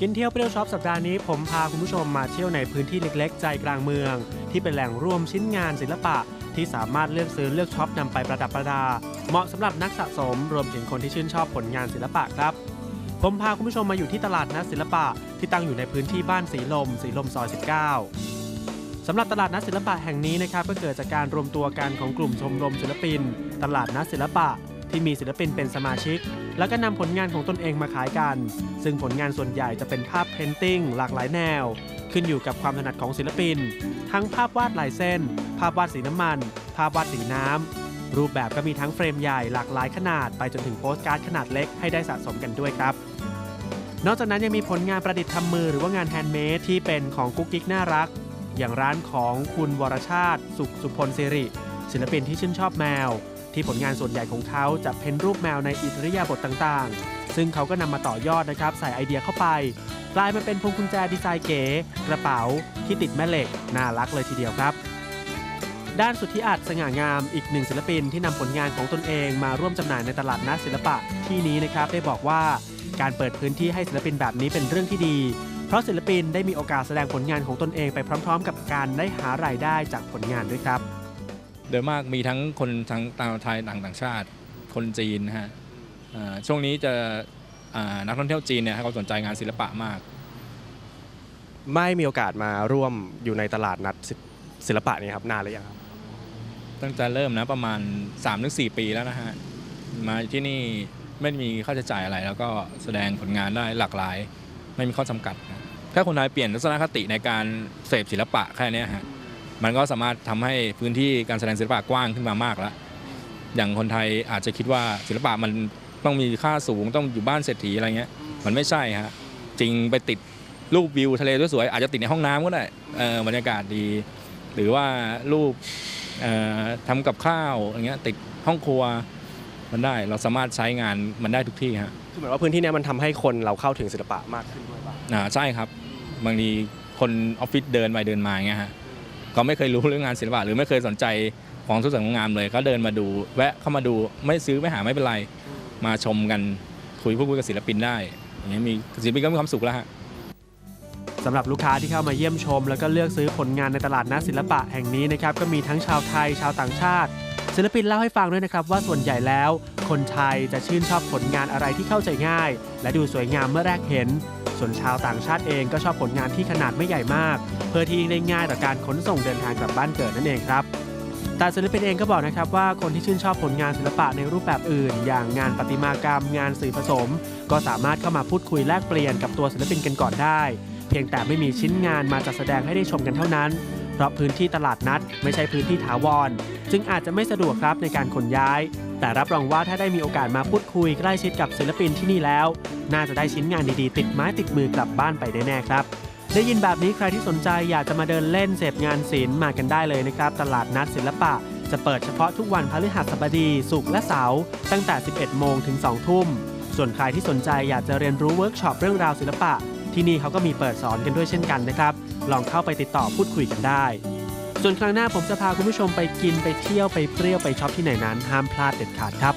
กินเที่ยวเปรี้ยวช็อปสัปดาห์นี้ผมพาคุณผู้ชมมาเที่ยวในพื้นที่เล็กๆ ใจกลางเมือง ที่เป็นแหล่งรวมชิ้นงานศิลปะ ที่สามารถเลือกซื้อเลือกช็อปนำไปประดับประดา เหมาะสำหรับนักสะสมรวมถึงคนที่ชื่นชอบผลงานศิลปะครับ ผมพาคุณผู้ชมมาอยู่ที่ตลาดนัดศิลปะ ที่ตั้งอยู่ในพื้นที่บ้านสีลมสีลมซอย 19สำหรับตลาดนัดศิลปะแห่งนี้นะครับก็เกิดจากการรวมตัวกันของกลุ่มชมรมศิลปิน ตลาดนัดศิลปะ ที่มีศิลปินเป็นสมาชิก แล้วก็นำผลงานของตนเองมาขายกัน ซึ่งผลงานส่วนใหญ่จะเป็นภาพเพนติ้งหลากหลายแนว ขึ้นอยู่กับความถนัดของศิลปิน ทั้งภาพวาดลายเส้น ภาพวาดสีน้ำมัน ภาพวาดสีน้ำ รูปแบบก็มีทั้งเฟรมใหญ่หลากหลายขนาด ไปจนถึงโปสการ์ดขนาดเล็กให้ได้สะสมกันด้วยครับนอกจากนั้นยังมีผลงานประดิษฐ์ทำมือหรือว่างานแฮนด์เมดที่เป็นของกุ๊กกิ๊กน่ารัก อย่างร้านของคุณวรชาติ สุขสุพลสิริ ศิลปินที่ชื่นชอบแมว ที่ผลงานส่วนใหญ่ของเขาจะเพ้นรูปแมวในอิริยาบถต่างๆ ซึ่งเขาก็นำมาต่อยอดนะครับ ใส่ไอเดียเข้าไป กลายมาเป็นพวงกุญแจดีไซน์เก๋ กระเป๋า ที่ติดแม่เหล็ก น่ารักเลยทีเดียวครับ ด้านสุทธิอัดสง่างามอีกหนึ่งศิลปินที่นำผลงานของตนเองมาร่วมจำหน่ายในตลาดนัดศิลปะที่นี้นะครับได้บอกว่าการเปิดพื้นที่ให้ศิลปินแบบนี้เป็นเรื่องที่ดี เพราะศิลปินได้มีโอกาสแสดงผลงานของตนเองไปพร้อม ๆ กับการได้หารายได้จากผลงานด้วยครับ โดยมากมีทั้งคนทั้งต่างไทยต่างต่างชาติ คนจีนนะฮะอ่าช่วงนี้จะอ่านักท่องเที่ยวจีนเนี่ยให้ความสนใจงานศิลปะมาก ไม่มีโอกาสมาร่วมอยู่ในตลาดนัดศิศิลปะนี่ครับนานหรือยังครับตั้งแต่เริ่มนะประมาณ 3-4 ปีแล้วนะฮะมาที่นี่ไม่มีค่าใช้จ่ายอะไร แล้วก็แสดงผลงานได้หลากหลาย ไม่มีข้อจำกัดนะแค่คนไทยเปลี่ยนทัศนคติในการเสพศิลปะแค่เนี้ยฮะ มันก็สามารถทำให้พื้นที่การแสดงศิลปะกว้างขึ้นมามากแล้ว อย่างคนไทยอาจจะคิดว่าศิลปะมันต้องมีค่าสูงต้องอยู่บ้านเศรษฐีอะไรเงี้ย มันไม่ใช่ฮะ จริงไปติดรูปวิวทะเลสวยๆอาจจะติดในห้องน้ำก็ได้เออบรรยากาศดี หรือว่ารูปเอ่อทำกับข้าวอย่างเงี้ยติดห้องครัวมันได้เราสามารถใช้งานมันได้ทุกที่ฮะคือเหมือนว่าพื้นที่เนี้ยมันทำให้คนเราเข้าถึงศิลปะมากขึ้นด้วยป่ะอ่าใช่ครับบางทีคนออฟฟิศเดินไปเดินมาอย่างเงี้ยฮะ เขาไม่เคยรู้เรื่องงานศิลปะหรือไม่เคยสนใจของทุกสิ่งงามเลยเขาเดินมาดูแวะเข้ามาดูไม่ซื้อไม่หาไม่เป็นไร มาชมกันคุยพูดคุยกับศิลปินได้อย่างนี้มีศิลปินก็มีความสุขแล้วฮะสำหรับลูกค้าที่เข้ามาเยี่ยมชม แล้วก็เลือกซื้อผลงานในตลาดนัดศิลปะแห่งนี้นะครับก็มีทั้งชาวไทยชาวต่างชาติ ศิลปินเล่าให้ฟังด้วยนะครับว่าส่วนใหญ่แล้ว คนไทยจะชื่นชอบผลงานอะไรที่เข้าใจง่าย และดูสวยงามเมื่อแรกเห็น ส่วนชาวต่างชาติเองก็ชอบผลงานที่ขนาดไม่ใหญ่มาก เพื่อที่ได้ง่ายต่อการขนส่งเดินทางกลับบ้านเกิดนั่นเองครับแต่ศิลปินเองก็บอกนะครับว่าคนที่ชื่นชอบผลงานศิลปะในรูปแบบอื่น อย่างงานประติมากรรม งานสื่อผสม ก็สามารถเข้ามาพูดคุยแลกเปลี่ยนกับตัวศิลปินกันก่อนได้ เพียงแต่ไม่มีชิ้นงานมาจัดแสดงให้ได้ชมกันเท่านั้น เพราะพื้นที่ตลาดนัดไม่ใช่พื้นที่ถาวร จึงอาจจะไม่สะดวกครับในการขนย้าย แต่รับรองว่าถ้าได้มีโอกาสมาพูดคุยใกล้ชิดกับศิลปินที่นี่แล้ว น่าจะได้ชิ้นงานดีๆ ติดไม้ติดมือกลับบ้านไปแน่ๆครับได้ยินแบบนี้ใครที่สนใจอยากจะมาเดินเล่นเสพงานศิลป์มากันได้เลยนะครับ ตลาดนัดศิลปะ จะเปิดเฉพาะทุกวันพฤหัสบดีศุกร์และเสาร์ตั้งแต่ 11 โมงถึง 2 ทุ่ม ส่วนใครที่สนใจอยากจะเรียนรู้เวิร์กช็อปเรื่องราวศิลปะ ที่นี่เขาก็มีเปิดสอนกันด้วยเช่นกันนะครับ ลองเข้าไปติดต่อพูดคุยกันได้ ส่วนครั้งหน้าผมจะพาคุณผู้ชมไปกินไปเที่ยวไปเปรี้ยวไปช็อปที่ไหนนั้นห้ามพลาดเด็ดขาดครับ